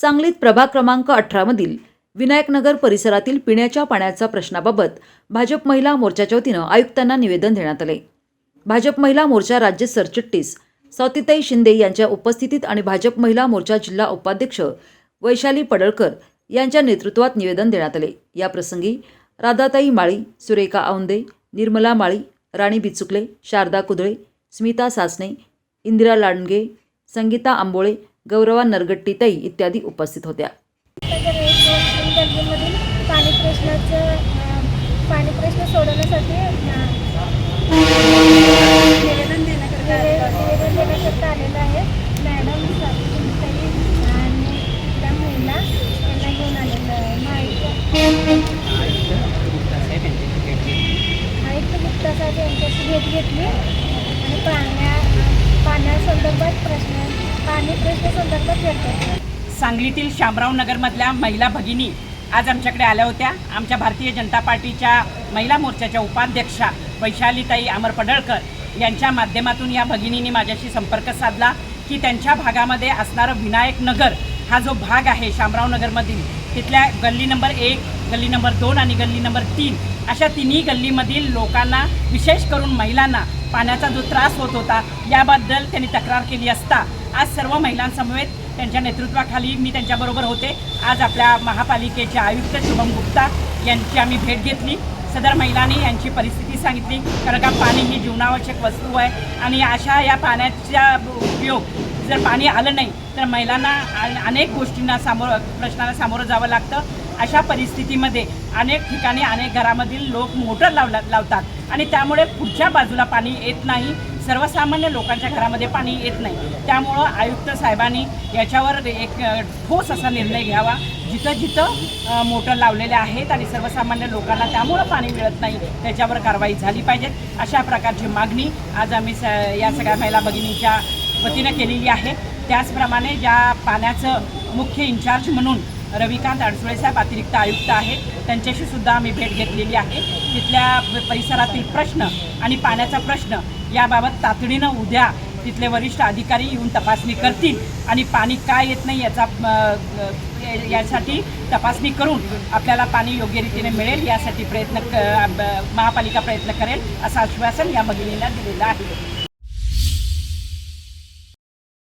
सांगलीत प्रभाग क्रमांक अठरामधील विनायकनगर परिसरातील पिण्याच्या पाण्याच्या प्रश्नाबाबत भाजप महिला मोर्चाच्या वतीनं आयुक्तांना निवेदन देण्यात आले. भाजप महिला मोर्चा राज्य सरचिटणीस सौतिताई शिंदे यांच्या उपस्थितीत आणि भाजप महिला मोर्चा जिल्हा उपाध्यक्ष वैशाली पडळकर यांच्या नेतृत्वात निवेदन देण्यात आले. याप्रसंगी राधाताई माळी सुरेखा औंदे निर्मला माळी राणी बिचुकले शारदा कुदळे स्मिता सासणे इंदिरा लांडगे संगीता आंबोळे गौरवा नरगट्टीताई इत्यादी उपस्थित होत्या. नगर पाणी प्रश्नाचं पाणी प्रश्न सोडवण्यासाठी निवेदन देण्याकरता आलेलं आहे मॅडम सावित्रीताई आणि त्या मुलीला त्यांना घेऊन आलेलं आहे माहिती आयुक्त गुप्ता यांच्याशी भेट घेतली आणि पाण्या पाण्यासंदर्भात प्रश्न पाणी प्रश्न संदर्भात सांगलीतील शामराव नगरमधल्या महिला भगिनी आज आमच्याकडे आल्या होत्या. आमच्या भारतीय जनता पार्टीच्या महिला मोर्चाच्या उपाध्यक्षा वैशालीताई अमर पडळकर यांच्या माध्यमातून या भगिनींनी माझ्याशी संपर्क साधला की त्यांच्या भागामध्ये असणारं विनायक नगर हा जो भाग आहे शामराव नगरमधील तिथल्या गल्ली नंबर एक गल्ली नंबर दोन आणि गल्ली नंबर तीन अशा तिन्ही गल्लीमधील लोकांना विशेष करून महिलांना पाण्याचा जो त्रास होत होता याबद्दल त्यांनी तक्रार केली असता आज सर्व महिलांसमवेत त्यांच्या नेतृत्वाखाली मी त्यांच्याबरोबर होते. आज आपल्या महापालिकेचे आयुक्त शुभम गुप्ता यांची आम्ही भेट घेतली. सदर महिलांनी यांची परिस्थिती सांगितली. कारण का पाणी ही जीवनावश्यक वस्तू आहे आणि अशा या पाण्याचा उपयोग जर पाणी आलं नाही तर महिलांना अनेक गोष्टींना सामोरं प्रश्नाला सामोरं जावं लागतं. अशा परिस्थितीमध्ये अनेक ठिकाणी अनेक घरामधील लोक मोटर लावला लावतात आणि त्यामुळे पुढच्या बाजूला पाणी येत नाही. सर्वसामान्य लोकांच्या घरामध्ये पाणी येत नाही. त्यामुळं आयुक्त साहेबांनी याच्यावर एक ठोस असा निर्णय घ्यावा. जिथं जिथं मोटर लावलेले आहेत आणि सर्वसामान्य लोकांना त्यामुळं पाणी मिळत नाही त्याच्यावर कारवाई झाली पाहिजे. अशा प्रकारची मागणी आज आम्ही स या सगळ्या महिला भगिनीच्या वतीनं केलेली आहे. त्याचप्रमाणे ज्या पाण्याचं मुख्य इन्चार्ज म्हणून रविकांत अडसुळे साहेब अतिरिक्त आयुक्त आहेत त्यांच्याशी सुद्धा आम्ही भेट घेतलेली आहे. तिथल्या परिसरातील प्रश्न आणि पाण्याचा प्रश्न याबाबत तातडीनं उद्या तिथले वरिष्ठ अधिकारी येऊन तपासणी करतील. आणि पाणी का येत नाही याचा यासाठी तपासणी करून आपल्याला पाणी योग्य रीतीने मिळेल यासाठी प्रयत्न क- महापालिका प्रयत्न करेल असं आश्वासन या भगिनीला दिलेलं आहे.